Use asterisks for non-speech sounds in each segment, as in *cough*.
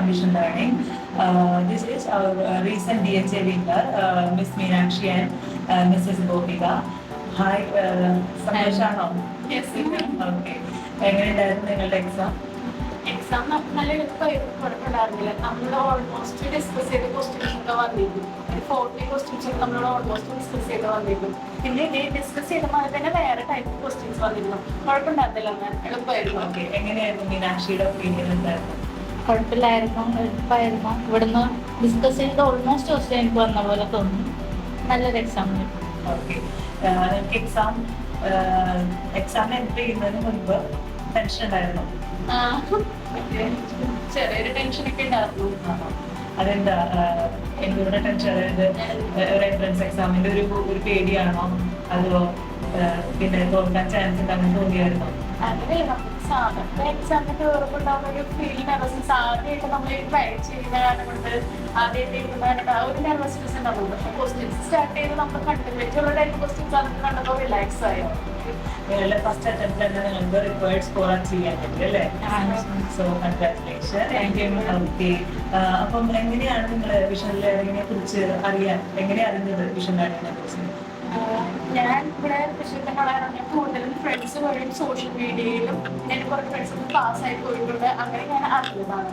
from Vision Learning. Uh, this is our uh, recent DHA winner, uh, Miss Meenakshi and uh, Mrs. Gopika. Hi, uh, സന്തോഷാണോ okay *laughs* എങ്ങനെയുണ്ടായിരുന്നു നിങ്ങളുടെ exam exam നല്ല എളുപ്പമായിരുന്നു കുഴപ്പമുണ്ടായിരുന്നില്ല. നമ്മൾ almost discuss ചെയ്ത questions ഒക്കെ വന്നിരുന്നു. ഫോർട്ടി ക്വസ്റ്റ്യൻസ് നമ്മളോട് ഓൾമോസ്റ്റ് ഡിസ്കസ് ചെയ്ത് വന്നിരുന്നു. പിന്നെ ഇത് ഡിസ്കസ് ചെയ്ത മാതിരി തന്നെ വേറെ ടൈപ്പ് ക്വസ്റ്റ്യൻസ് വന്നിരുന്നു. കുഴപ്പമുണ്ടായിരുന്നില്ല എളുപ്പമായിരുന്നു. ഓക്കെ എങ്ങനെയായിരുന്നു മീനാക്ഷിയുടെ ഒപ്പീനിയൻ എന്തായിരുന്നു കുഴപ്പമില്ലായിരുന്നു എളുപ്പമായിരുന്നു. ഇവിടുന്ന് ഡിസ്കസ് ചെയ്ത് ഓൾമോസ്റ്റ് ക്വസ്റ്റ്യൻ എനിക്ക് വന്ന പോലെ തോന്നി നല്ലൊരു എക്സാം ആയിരുന്നു. എക്സാം എക്സാം എൻട്രി ചെയ്യുന്നതിന് മുൻപ് ടെൻഷൻ ഉണ്ടായിരുന്നു. ചെറിയൊരു ടെൻഷനൊക്കെ ഉണ്ടായിരുന്നു? അതെന്താ? എന്തുകൊണ്ട് ടെൻഷൻ അതായത് ഒരു എൻട്രൻസ് എക്സാമിന്റെ ഒരു ഒരു പേടിയാണോ? അതോ പിന്നെ തോൽക്കാൻ ചാൻസ് ഉണ്ടെന്ന് തോന്നിയായിരുന്നോ? അങ്ങനെ ഒരു ഫീൽ നെർവസ്നെസ് ആദ്യമായിട്ട് നമ്മൾ ട്രൈ ചെയ്യുന്ന കാരണം കൊണ്ട് ആദ്യമായിട്ട് എഴുതുന്നതിന് ആ ഒരു നെർവസ്നെസ് ഉണ്ടാവും. പക്ഷെ ക്വസ്റ്റ്യൻസ് സ്റ്റാർട്ട് ചെയ്ത് നമ്മൾ കണ്ടിന്യൂറ്റി ഉള്ള ടൈപ്പ് ക്വസ്റ്റ്യൻസ് അതൊക്കെ കണ്ടപ്പോൾ റിലാക്സ് ആയോ? നിങ്ങളുടെ ഫസ്റ്റ് അറ്റംപ്റ്റ് തന്നെ നിങ്ങൾക്ക് റിക്വയർഡ് സ്കോർ ചെയ്യാൻ പറ്റി അല്ലേ? സോ കൺഗ്രാറ്റുലേഷൻ ഓക്കെ അപ്പം എങ്ങനെയാണ് നിങ്ങൾ വിഷൻ ലേണിങ്ങിനെ കുറിച്ച് അറിയാൻ എങ്ങനെ അറിഞ്ഞത് വിഷൻ ലേണിങ്ങിനെ കുറിച്ച് ഞാൻ ഇവിടെ തൃശ്ശൂരിന്റെ കളറാണ് ഞാൻ കൂടുതലും ഫ്രണ്ട്സ് വഴിയും സോഷ്യൽ മീഡിയയിലും എന്റെ കുറേ ഫ്രണ്ട്സ് ആയി പോയിട്ടുണ്ട്. അങ്ങനെ ഞാൻ അറിഞ്ഞതാണ്.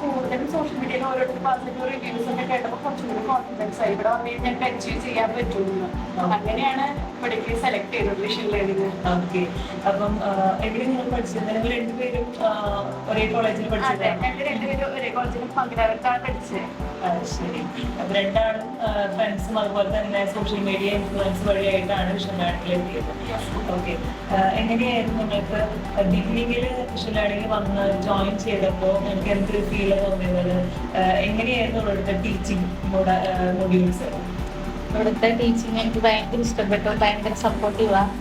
കൂടുതലും സോഷ്യൽ മീഡിയയിൽ ഓരോരുത്തർ പാസ് ആയിട്ട് റിവ്യൂസ് ഒക്കെ കേട്ടപ്പോൾ കുറച്ചും കൂടി കോൺഫിഡൻസ് ആയി. ഇവിടെ വന്നു കഴിഞ്ഞാൽ അച്ചീവ് ചെയ്യാൻ പറ്റുമെന്ന് അങ്ങനെയാണ് ഇവിടേക്ക് സെലക്ട് ചെയ്തത് വിഷൻ ലേണിംഗ് ഓക്കെ അപ്പം ആഹ് എവിടെ നിങ്ങൾ പഠിച്ചത്? നിങ്ങൾ രണ്ടുപേരും ഒരേ കോളേജിൽ അതെ പഠിച്ചതാണ്? ഞങ്ങൾ രണ്ടുപേരും ഒരേ കോളേജിൽ പങ്കിടാവർക്കാണ് പഠിച്ചത്. ആ, ശരി. അപ്പൊ രണ്ടാളും ഫ്രണ്ട്സും അതുപോലെ തന്നെ സോഷ്യൽ മീഡിയ ഇൻഫ്ലുവൻസ് വഴിയായിട്ടാണ് വിഷൻ ലേണിംഗിൽ എത്തിയത് ഓക്കെ എങ്ങനെയായിരുന്നു നിങ്ങൾക്ക്? ബിഗിനിങ്ങിൽ വന്ന് ജോയിൻ ചെയ്തപ്പോൾ നിങ്ങൾക്ക് എന്ത് ഫീൽ തോന്നിയത് എങ്ങനെയായിരുന്നു ഇവിടുത്തെ ടീച്ചിങ് മൊഡ്യൂൾസ് ഇവിടുത്തെ ടീച്ചിങ് എനിക്ക് ഭയങ്കര ഇഷ്ടപ്പെട്ടു ഭയങ്കര സപ്പോർട്ടീവാണ്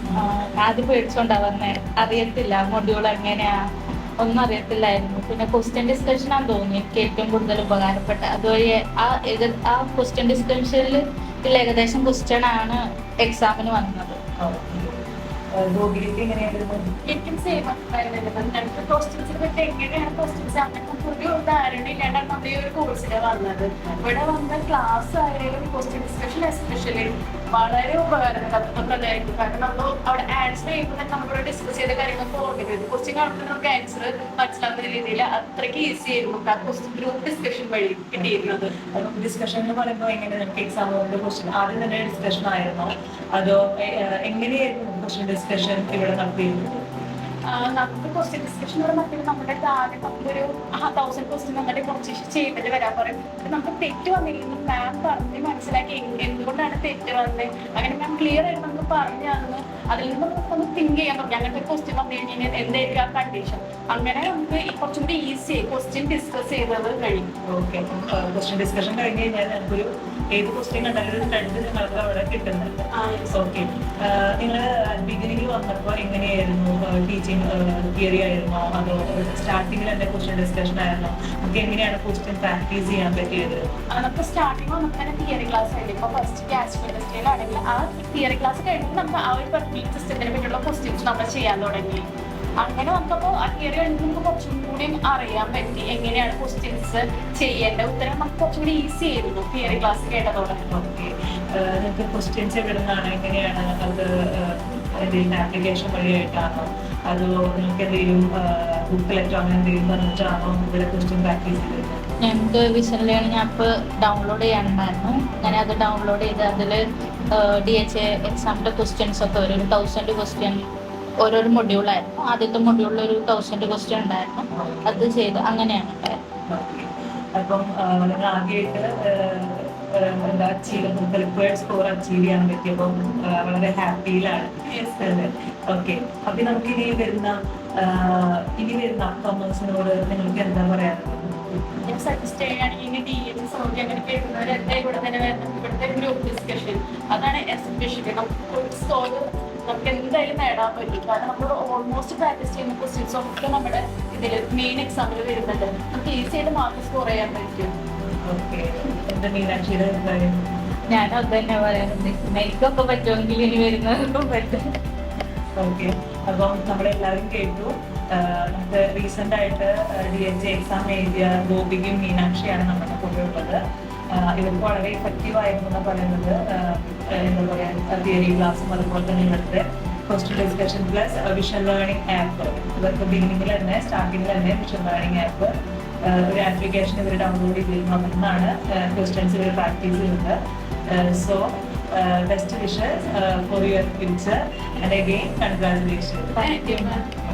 ആദ്യം പേടിച്ചോണ്ടാ വന്നേ അറിയത്തില്ല മൊഡ്യൂൾ എങ്ങനെയാ ഒന്നും അറിയത്തില്ലായിരുന്നു. പിന്നെ ക്വസ്റ്റ്യൻ ഡിസ്കഷനാന്ന് തോന്നി എനിക്ക് ഏറ്റവും കൂടുതൽ ഉപകാരപ്പെട്ട. അതുവഴി ആ ആ ക്വസ്റ്റ്യൻ ഡിസ്കഷനിൽ ഏകദേശം ക്വസ്റ്റ്യൻ ആണ് എക്സാമിന് വന്നത്. ഗോപിക്ക് എങ്ങനെയായിരുന്നു ഒരു ധാരണ ഒരു വന്നത്. ഇവിടെ വന്ന ക്ലാസ് ആയാലും ക്വസ്റ്റ്യൻ ഡിസ്കഷൻ എസ്പെഷ്യലി വളരെ ഉപകാരപ്രദമായിരുന്നു കാരണം നമ്മൾ അവിടെ ആൻസർ ചെയ്യുമ്പോൾ നമ്മളോട് ഡിസ്കസ് ചെയ്ത കാര്യങ്ങൾ ഓർമ്മ ക്വസ്റ്റ്യൻ കാണുമ്പോൾ നമുക്ക് ആൻസർ മനസ്സിലാവുന്ന രീതിയിൽ അത്രയ്ക്ക് ഈസി ആയിരുന്നു ക്വസ്റ്റ്യൻ ഗ്രൂപ്പ് ഡിസ്കഷൻ വഴി കിട്ടിയിരുന്നത്. ഡിസ്കഷൻ എന്ന് പറയുമ്പോൾ എങ്ങനെ നമുക്ക് എക്സാം ക്വസ്റ്റ്യൻ ആദ്യം തന്നെ ഡിസ്കഷൻ ആയിരുന്നോ? അതോ എങ്ങനെയായിരുന്നു? ക്വസ്റ്റ്യൻ ഡിസ്കഷൻ ഇവിടെ നടത്തിയിരുന്നു നമുക്ക് ക്വസ്റ്റ്യൻ ഡിസ്കഷൻ ഇവിടെ നമ്മുടെ താഴെ നമുക്കൊരു തൗസൻഡ് ക്വസ്റ്റ്യൻ നമ്മുടെ കുറച്ച് ചെയ്തിട്ട് വരാൻ പറയും. നമുക്ക് തെറ്റ് വന്നിരിക്കുന്നു. മാം പറഞ്ഞ് മനസ്സിലാക്കി എന്തുകൊണ്ടാണ് തെറ്റ് വന്നത് അങ്ങനെ മാം ക്ലിയർ ആയിട്ട് നമുക്ക് പറഞ്ഞു തന്നു. അതിൽ നിന്ന് തിങ്ക് ചെയ്യാൻ പറ്റും അങ്ങനത്തെ ക്വസ്റ്റ്യൻ വന്നു കഴിഞ്ഞാൽ എന്തായിരിക്കും ആ കണ്ടീഷൻ അങ്ങനെ നമുക്ക് കുറച്ചും കൂടി ഈസി ക്വസ്റ്റ്യൻ ഡിസ്കസ് ചെയ്തത് കഴിയും ഓക്കെ ക്വസ്റ്റ്യൻ ഡിസ്കഷൻ കഴിഞ്ഞ് കഴിഞ്ഞാൽ നമുക്കൊരു ഏത് ക്വസ്റ്റ്യൻ കണ്ടാലും ട്രെൻഡ് നിങ്ങൾക്ക് അവിടെ കിട്ടുന്നുണ്ട്. ഓക്കെ നിങ്ങൾ ബിഗിനിങ്ങിൽ വന്നപ്പോൾ എങ്ങനെയായിരുന്നു? ടീച്ചിങ് തിയറി ആയിരുന്നോ? അതോ സ്റ്റാർട്ടിങ്ങിൽ എന്റെ ക്വസ്റ്റ്യൻ ഡിസ്കഷൻ ആയിരുന്നോ? നമുക്ക് എങ്ങനെയാണ് ക്വസ്റ്റ്യൻ പ്രാക്ടീസ് ചെയ്യാൻ പറ്റിയത്? നമുക്ക് സ്റ്റാർട്ടിങ് വന്നപ്പോൾ തന്നെ തിയറി ക്ലാസ് ആയിരുന്നു. ഇപ്പോൾ ഫസ്റ്റ് ക്യാഷ് ഇൻഡസ്ട്രിയിലാണെങ്കിൽ ആ തിയറി ക്ലാസ് കഴിഞ്ഞിട്ട് നമുക്ക് ആ ഒരു പെർഫെക്റ്റ് സിസ്റ്റത്തിനെ പറ്റിയുള്ള ക്വസ്റ്റ്യൻസ് നമ്മൾ ചെയ്യാൻ തുടങ്ങി. അങ്ങനെ വന്നപ്പോൾ ആ തിയറി നമുക്ക് കുറച്ചും കൂടി അറിയാൻ പറ്റി എങ്ങനെയാണ് ക്വസ്റ്റ്യൻസ് ചെയ്യേണ്ട ഉത്തരം നമുക്ക് കുറച്ചും കൂടി ഈസി ആയിരുന്നു. തിയറി ക്ലാസ് കേട്ടതോടെ. ഓക്കെ നിങ്ങൾക്ക് ക്വസ്റ്റ്യൻസ് എവിടുന്നാണ്? എങ്ങനെയാണ് അത് എന്തെങ്കിലും ആപ്ലിക്കേഷൻ വഴിയായിട്ടാണോ? അതോ നിങ്ങൾക്ക് എന്തെങ്കിലും ബുക്കിലെറ്റോ അങ്ങനെ എന്തെങ്കിലും പറഞ്ഞിട്ടാണോ ഇവിടെ ക്വസ്റ്റ്യൻ പ്രാക്ടീസ് ചെയ്തത്? ഞങ്ങൾക്ക് വിഷൻ ലേണിംഗ് ആപ്പ് ഡൗൺലോഡ് ചെയ്യാനുണ്ടായിരുന്നു. ഞാൻ അത് ഡൗൺലോഡ് ചെയ്ത് അതിൽ ഡി എച്ച് എ എക്സാമിന്റെ ക്വസ്റ്റ്യൻസ് ഒക്കെ വരും ഒരു തൗസൻഡ് ക്വസ്റ്റ്യൻ ഓരോരോ മൊഡ്യൂളായിരുന്നു ആദ്യത്തെ മൊഡ്യൂളിൽ ഒരു തൗസൻഡ് ക്വസ്റ്റ്യൻ ഉണ്ടായിരുന്നു. അത് ചെയ്ത് അങ്ങനെയാണ് ഉണ്ടായത്. ഓക്കെ. അപ്പം നിങ്ങൾ ആദ്യമായിട്ട് എന്താ അച്ചീവ് റിക്വയർഡ് സ്കോർ അച്ചീവ് ചെയ്യാൻ പറ്റിയപ്പം വളരെ ഹാപ്പിയിലാണ് ഓക്കെ അപ്പൊ നമുക്ക് ഇനി വരുന്ന ഇനി നിങ്ങൾക്ക് എന്താ പറയാനുള്ളത്? ഞാൻ സജസ്റ്റ് ചെയ്യുകയാണെങ്കിൽ ഡി എച്ച് സൗദി അങ്ങനെ കേൾക്കുന്നവരെന്താ ഇവിടെ തന്നെ വരുന്നത് ഇവിടുത്തെ ഗ്രൂപ്പ് ഡിസ്കഷൻ അതാണ് എസ്പെഷ്യലി നമുക്ക് സ്കോർ നമുക്ക് എന്തായാലും നേടാൻ പറ്റും. കാരണം നമ്മൾ ഓൾമോസ്റ്റ് പ്രാക്ടീസ് ചെയ്യുന്ന ക്വസ്റ്റ്യൻസ് ഒക്കെ നമ്മുടെ ഇതിൽ മെയിൻ എക്സാമിൽ വരുന്നുണ്ട്. നമുക്ക് ഈസി ആയിട്ട് മാർക്ക് സ്കോർ ചെയ്യാൻ പറ്റും. ഞാൻ അത് തന്നെ പറയുന്നത്. എനിക്കൊക്കെ പറ്റുമെങ്കിൽ ഇനി വരുന്നവർക്കും പറ്റും ഓക്കെ അപ്പം നമ്മളെല്ലാവരും കേട്ടു. നമുക്ക് റീസെന്റ് ആയിട്ട് ഡി എച്ച് എക്സാം എഴുതിയ ഗോപികയും മീനാക്ഷിയാണ് നമ്മുടെ കൂടെ ഉള്ളത് ഇവർക്ക് വളരെ എഫക്റ്റീവ് ആയിരുന്നു പറയുന്നത് എന്താ പറയുക തിയറി ക്ലാസ്സും അതുപോലെ തന്നെ ഇവിടുത്തെ question discussion plus vision learning app ഇവർക്ക് ബിഗിനിങ്ങിൽ തന്നെ സ്റ്റാർട്ടിങ്ങിൽ തന്നെ വിഷൻ ലേണിംഗ് ആപ്പ് ഒരു ആപ്ലിക്കേഷൻ ഇവർ ഡൗൺലോഡ് ചെയ്തിരുന്നു അതിൽ ക്വസ്റ്റ്യൻസ് ഇവർ പ്രാക്ടീസ് ചെയ്യുന്നത് so best wishes for your future and again congratulation thank you ma'am